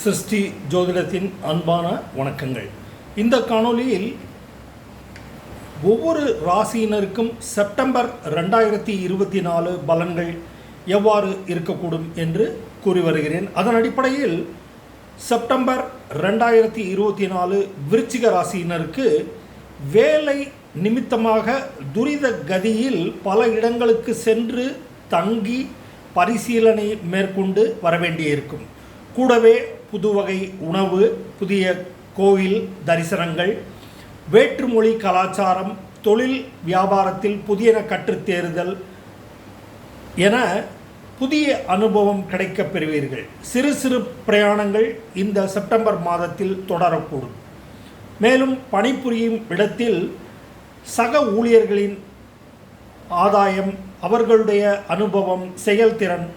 சிருஷ்டி ஜோதிடத்தின் அன்பான வணக்கங்கள். இந்த காணொளியில் ஒவ்வொரு ராசியினருக்கும் செப்டம்பர் ரெண்டாயிரத்தி இருபத்தி நாலு பலன்கள் எவ்வாறு இருக்கக்கூடும் என்று கூறி வருகிறேன். அதன் அடிப்படையில் செப்டம்பர் ரெண்டாயிரத்தி இருபத்தி நாலு விருச்சிக ராசியினருக்கு வேலை நிமித்தமாக துரித கதியில் பல இடங்களுக்கு சென்று தங்கி பரிசீலனை மேற்கொண்டு வர வேண்டியிருக்கும் கூடவே புது வகை உணவு புதிய கோயில் தரிசனங்கள் வேற்றுமொழி கலாச்சாரம் தொழில் வியாபாரத்தில் புதியன கற்றுத்தேறுதல் என புதிய அனுபவம் கிடைக்கப் பெறுவீர்கள். சிறு சிறு பிரயாணங்கள் இந்த செப்டம்பர் மாதத்தில் தொடரக்கூடும். மேலும் பணிபுரியும் இடத்தில் சக ஊழியர்களின் ஆதாயம் அவர்களுடைய அனுபவம் செயல்திறன்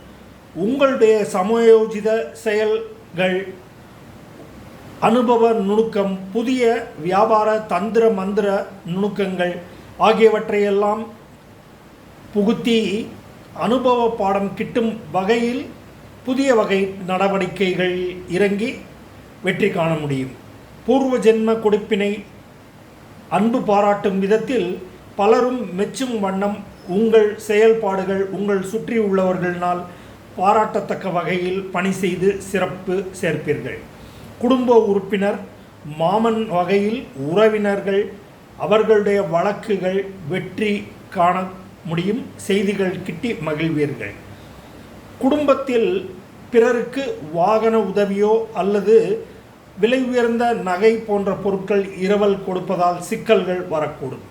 உங்களுடைய சமயோஜித செயல் கள். அனுபவ நுணுக்கம் புதிய வியாபார தந்திர மந்திர நுணுக்கங்கள் ஆகியவற்றையெல்லாம் புகுத்தி அனுபவ பாடம் கிட்டும் வகையில் புதிய வகை நடவடிக்கைகள் இறங்கி வெற்றி காண முடியும். பூர்வ ஜென்ம கொடுப்பினை அன்பு பாராட்டும் விதத்தில் பலரும் மெச்சும் வண்ணம் உங்கள் செயல்பாடுகள் உங்கள் சுற்றி உள்ளவர்களினால் பாராட்டத்தக்க வகையில் பணி செய்து சிறப்பு சேர்ப்பீர்கள். குடும்ப உறுப்பினர் மாமன் வகையில் உறவினர்கள் அவர்களுடைய வழக்குகள் வெற்றி காண முடியும் செய்திகள் கிட்டி மகிழ்வீர்கள். குடும்பத்தில் பிறருக்கு வாகன உதவியோ அல்லது விலை உயர்ந்த நகை போன்ற பொருட்கள் இரவல் கொடுப்பதால் சிக்கல்கள் வரக்கூடும்.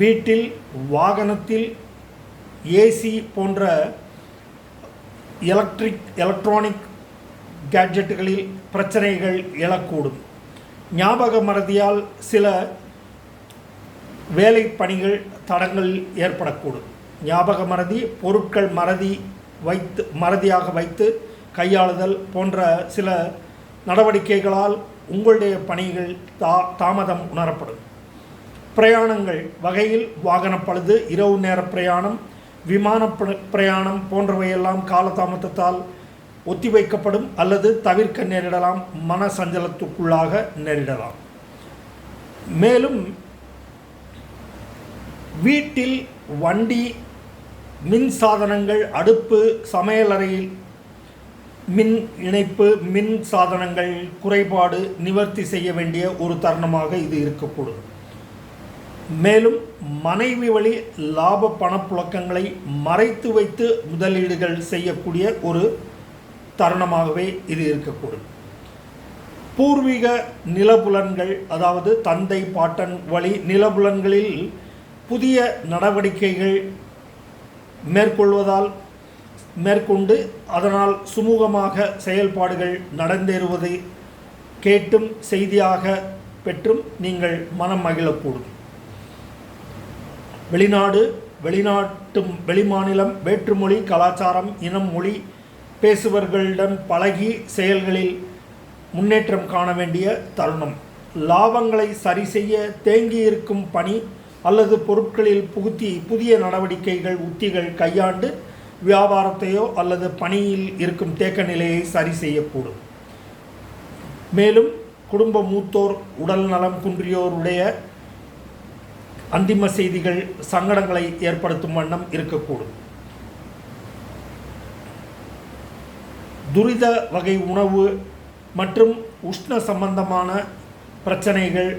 வீட்டில் வாகனத்தில் ஏசி போன்ற எலக்ட்ரிக் எலக்ட்ரானிக் கேட்ஜெட்டுகளில் பிரச்சனைகள் எழக்கூடும். ஞாபக மறதியால் சில வேலை பணிகள் தடங்கள் ஏற்படக்கூடும். ஞாபக மறதி பொருட்கள் மறதி வைத்து மறதியாக வைத்து கையாளுதல் போன்ற சில நடவடிக்கைகளால் உங்களுடைய பணிகள் தா தாமதம் உணரப்படும். பிரயாணங்கள் வகையில் வாகன பழுது இரவு நேர பிரயாணம் விமான பிர- பிரயாணம் போன்றவையெல்லாம் காலதாமதத்தால் ஒத்திவைக்கப்படும் அல்லது தவிர்க்க நேரிடலாம் மன சஞ்சலத்துக்குள்ளாக நேரிடலாம். மேலும் வீட்டில் வண்டி மின் சாதனங்கள் அடுப்பு சமையலறையில் மின் இணைப்பு மின் சாதனங்கள் குறைபாடு நிவர்த்தி செய்ய வேண்டிய ஒரு தருணமாக இது இருக்கக்கூடும். மேலும் மனைவி வழி லாப பணப்புழக்கங்களை மறைத்து வைத்து முதலீடுகள் செய்யக்கூடிய ஒரு தருணமாகவே இது இருக்கக்கூடும். பூர்வீக நிலபுலன்கள் அதாவது தந்தை பாட்டன் வழி நிலபுலன்களில் புதிய நடவடிக்கைகள் மேற்கொள்வதால் மேற்கொண்டு அதனால் சுமூகமாக செயல்பாடுகள் நடந்தேறுவதை கேட்டும் செய்தியாக பெற்றும் நீங்கள் மனம் மகிழக்கூடும். வெளிநாடு வெளிநாட்டு வெளிமாநிலம் வேற்றுமொழி கலாச்சாரம் இனம் மொழி பேசுபவர்களிடம் பழகி செயல்களில் முன்னேற்றம் காண வேண்டிய தருணம். லாபங்களை சரி செய்ய தேங்கியிருக்கும் பணி அல்லது பொருட்களில் புகுத்தி புதிய நடவடிக்கைகள் உத்திகள் கையாண்டு வியாபாரத்தையோ அல்லது பணியில் இருக்கும் தேக்க நிலையை சரி செய்யக்கூடும். மேலும் குடும்ப மூத்தோர் உடல் நலம் குன்றியோருடைய அந்திம செய்திகள் சங்கடங்களை ஏற்படுத்தும் வண்ணம் இருக்கக்கூடும். துரித வகை உணவு மற்றும் உஷ்ண சம்பந்தமான பிரச்சனைகள்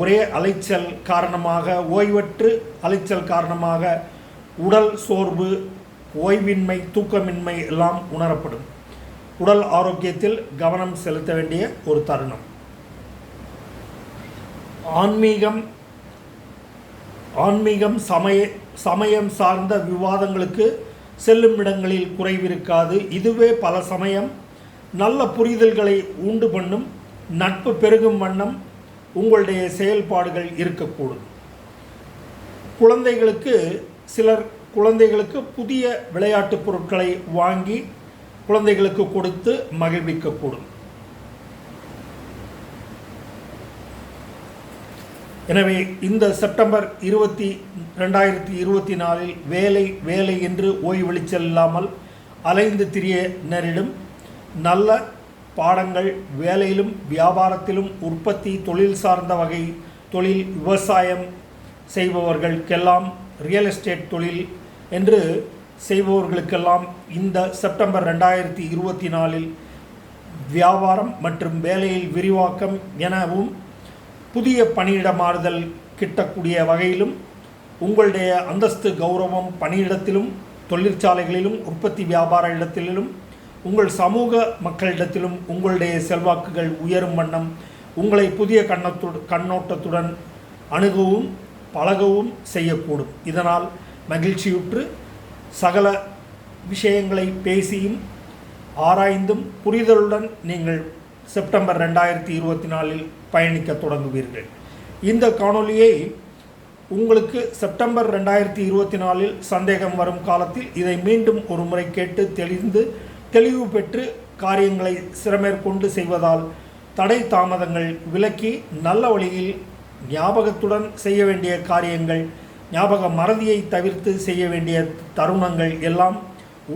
ஒரே அலைச்சல் காரணமாக ஓய்வற்று அலைச்சல் காரணமாக உடல் சோர்வு ஓய்வின்மை தூக்கமின்மை எல்லாம் உணரப்படும். உடல் ஆரோக்கியத்தில் கவனம் செலுத்த வேண்டிய ஒரு தருணம். ஆன்மீகம் ஆன்மீகம் சமய சமயம் சார்ந்த விவாதங்களுக்கு செல்லும் இடங்களில் குறைவிருக்காது. இதுவே பல சமயம் நல்ல புரிதல்களை உண்டு பண்ணும் நட்பு பெருகும் வண்ணம் உங்களுடைய செயல்பாடுகள் இருக்கக்கூடும். குழந்தைகளுக்கு சிலர் குழந்தைகளுக்கு புதிய விளையாட்டுப் பொருட்களை வாங்கி குழந்தைகளுக்கு கொடுத்து மகிழ்விக்கக்கூடும். எனவே இந்த செப்டம்பர் இருபத்தி ரெண்டாயிரத்தி இருபத்தி நாலில் வேலை வேலை என்று ஓய்வெளிச்சல் இல்லாமல் அலைந்து திரிய நேரிடும். நல்ல பாடங்கள் வேலையிலும் வியாபாரத்திலும் உற்பத்தி தொழில் சார்ந்த வகை தொழில் விவசாயம் செய்பவர்களுக்கெல்லாம் ரியல் எஸ்டேட் தொழில் என்று செய்பவர்களுக்கெல்லாம் இந்த செப்டம்பர் ரெண்டாயிரத்தி இருபத்தி நாலில் வியாபாரம் மற்றும் வேலையில் விரிவாக்கம் எனவும் புதிய பணியிட மாறுதல் கிட்டக்கூடிய வகையிலும் உங்களுடைய அந்தஸ்து கௌரவம் பணியிடத்திலும் தொழிற்சாலைகளிலும் உற்பத்தி வியாபார இடத்திலும் உங்கள் சமூக மக்களிடத்திலும் உங்களுடைய செல்வாக்குகள் உயரும் வண்ணம் உங்களை புதிய கண்ணத்து கண்ணோட்டத்துடன் அணுகவும் பழகவும் செய்யக்கூடும். இதனால் மகிழ்ச்சியுற்று சகல விஷயங்களை பேசியும் ஆராய்ந்தும் புரிதலுடன் நீங்கள் செப்டம்பர் ரெண்டாயிரத்தி இருபத்தி நாலில் பயணிக்க தொடங்குவீர்கள். இந்த காணொளியை உங்களுக்கு செப்டம்பர் ரெண்டாயிரத்தி இருபத்தி நாலில் சந்தேகம் வரும் காலத்தில் இதை மீண்டும் ஒரு முறை கேட்டு தெளிந்து தெளிவு பெற்று காரியங்களை சிறமேற்கொண்டு செய்வதால் தடை தாமதங்கள் விலக்கி நல்ல வழியில் ஞாபகத்துடன் செய்ய வேண்டிய காரியங்கள் ஞாபக மறதியை தவிர்த்து செய்ய வேண்டிய தருணங்கள் எல்லாம்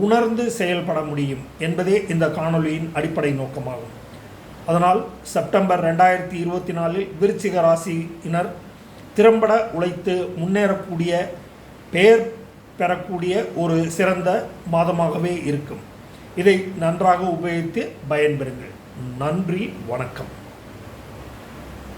உணர்ந்து செயல்பட முடியும் என்பதே இந்த காணொளியின் அடிப்படை நோக்கமாகும். அதனால் செப்டம்பர் ரெண்டாயிரத்தி இருபத்தி நாலில் விருச்சிக ராசியினர் திறம்பட உழைத்து முன்னேறக்கூடிய பெயர் பெறக்கூடிய ஒரு சிறந்த மாதமாகவே இருக்கும். இதை நன்றாக உபயோகித்து பயன்பெறுங்கள். நன்றி வணக்கம்.